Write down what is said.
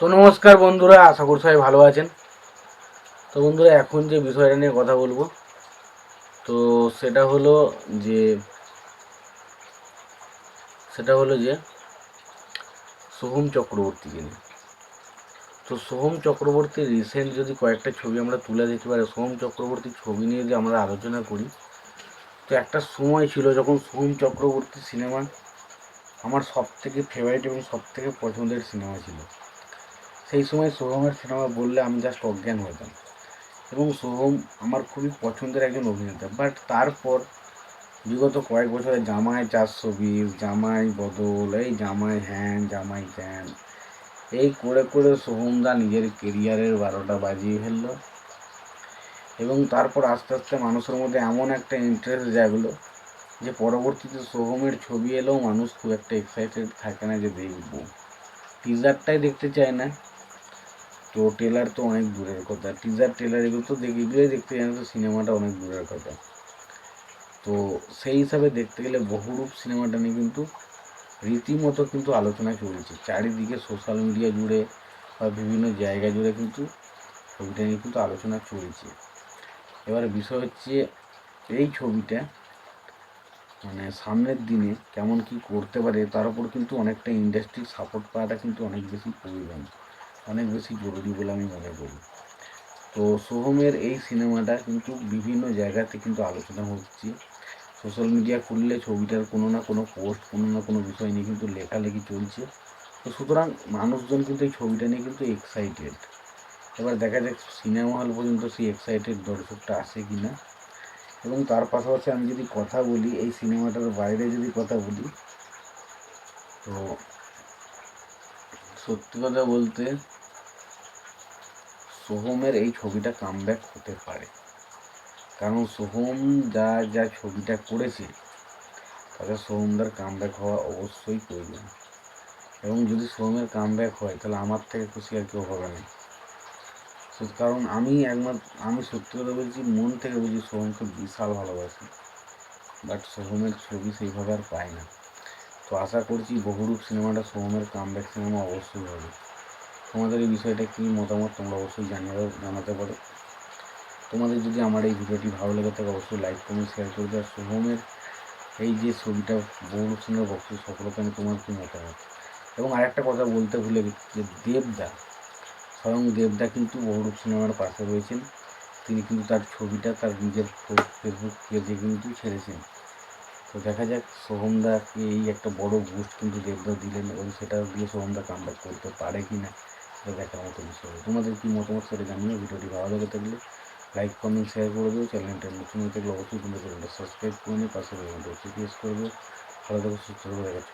তো নমস্কার বন্ধুরা, আশা করি সবাই ভালো আছেন। তো বন্ধুরা, এখন যে বিষয়টা নিয়ে কথা বলব, তো সেটা হলো যে, সেটা হলো যে, সোহম চক্রবর্তীকে নিয়ে। তো সোহম চক্রবর্তীর রিসেন্ট যদি কয়েকটা ছবি আমরা তুলে দিতে পারি, সোহম চক্রবর্তীর ছবি নিয়ে যদি আমরা আলোচনা করি, তো একটা সময় ছিল যখন সোহম চক্রবর্তী সিনেমা আমার সব থেকে ফেভারিট এবং সব থেকে পছন্দের সিনেমা ছিল। সেই সময় সোহমের সিনেমা বললে আমি জাস্ট অজ্ঞান হতাম। এবং সোহম আমার খুবই পছন্দের একজন অভিনেতা। বাট তারপর বিগত কয়েক বছরে জামাই চারশো বিশ জামাই বদল, এই জামাই হ্যান, জামাই ত্যান, এই করে করে সোহমদা নিজের কেরিয়ারের বারোটা বাজিয়ে ফেলল। এবং তারপর আস্তে আস্তে মানুষের মধ্যে এমন একটা ইন্টারেস্ট জাগলো যে পরবর্তীতে সোহমের ছবি এলেও মানুষ খুব একটা এক্সাইটেড থাকে না যে দেখব। টিজারটাই দেখতে চায় না। তো ট্রেলার তো অনেক দূরের কথা। টিজার ট্রেলার এগুলো তো দেখে, এগুলোই দেখতে জানি তো সিনেমাটা অনেক দূরের কথা। তো সেই হিসাবে দেখতে গেলে বহুরূপ সিনেমাটা নিয়ে কিন্তু রীতিমতো কিন্তু আলোচনা চলছে। চারিদিকে সোশ্যাল মিডিয়া জুড়ে বা বিভিন্ন জায়গা জুড়ে কিন্তু ছবিটা নিয়ে কিন্তু আলোচনা চলছে। এবার বিষয় হচ্ছে, এই ছবিটা মানে সামনের দিনে কেমন কি করতে পারে, তার উপর কিন্তু অনেকটা ইন্ডাস্ট্রির সাপোর্ট পাওয়াটা কিন্তু অনেক বেশি প্রয়োজন। অনেক বেশি জরুরি বলে আমি মনে করি। তো সোহমের এই সিনেমাটা কিন্তু বিভিন্ন জায়গাতে কিন্তু আলোচনা হচ্ছে। সোশ্যাল মিডিয়া খুললে ছবিটার কোনো না কোনো পোস্ট, কোনো না কোনো বিষয় নিয়ে কিন্তু লেখালেখি চলছে। তো সুতরাং মানুষজন কিন্তু এই ছবিটা নিয়ে কিন্তু এক্সাইটেড এবার দেখা যাক সিনেমা হল পর্যন্ত সেই এক্সাইটেড দর্শকটা আসে কি না এবং তার পাশাপাশি আমি যদি কথা বলি, এই সিনেমাটার বাইরে যদি কথা বলি, তো সত্যি কথা বলতে সোহমের এই ছবিটা কামব্যাক হতে পারে। কারণ সোহম যা যা ছবিটা করেছে, তাতে সোহমদার কামব্যাক হওয়া অবশ্যই প্রয়োজন। এবং যদি সোহমের কামব্যাক হয়, তাহলে আমার থেকে খুশি আর কেউ হবে না। কারণ আমি একমাত্র, আমি সত্যি কথা বলছি, মন থেকে বলছি সোহমকে বিশাল ভালোবাসি। বাট সোহমের ছবি সেইভাবে আর পাই না। তো আশা করছি বহুরূপ সিনেমাটা সোহমের কামব্যাক সিনেমা অবশ্যই হবে। তোমাদের এই বিষয়টা কী মতামত তোমরা অবশ্যই জানিয়ে জানাতে পারো। তোমাদের যদি আমার এই ভিডিওটি ভালো লেগে থাকে, অবশ্যই লাইক কমেন্ট শেয়ার করে দেওয়া সোহমের এই যে ছবিটা বহুরূপ সিনেমা বক্স সফলতা নিয়ে তোমার কী মতামত? এবং আরেকটা কথা বলতে ভুলে গেছি, যে দেবদা, স্বয়ং দেবদা কিন্তু বহুরূপ সিনেমার পাশে রয়েছেন। তিনি কিন্তু তার ছবিটা তার নিজের ফেসবুক পেজে কিন্তু ছেড়েছেন। তো দেখা যাক, সোহমদাকে এই একটা বড় বুস্ট কিন্তু দেবদা দিলেন এবং সেটা দিয়ে সোহমদা কামব্যাক করতে পারে কি না সেটা দেখার মতো বিষয় তোমাদের কী মতামত সেটা জানিয়ে ভিডিওটি ভালো লেগে থাকলে লাইক কমেন্ট শেয়ার করে দেবো চ্যানেলটা নতুন হয়ে থাকলে অবশ্যই তোমরা চ্যানেলটা সাবস্ক্রাইব করে নিয়ে পাশে বেলটা প্রেস করে দেবো ভালো থাকো, সুস্থ থাকো দেখাচ্ছি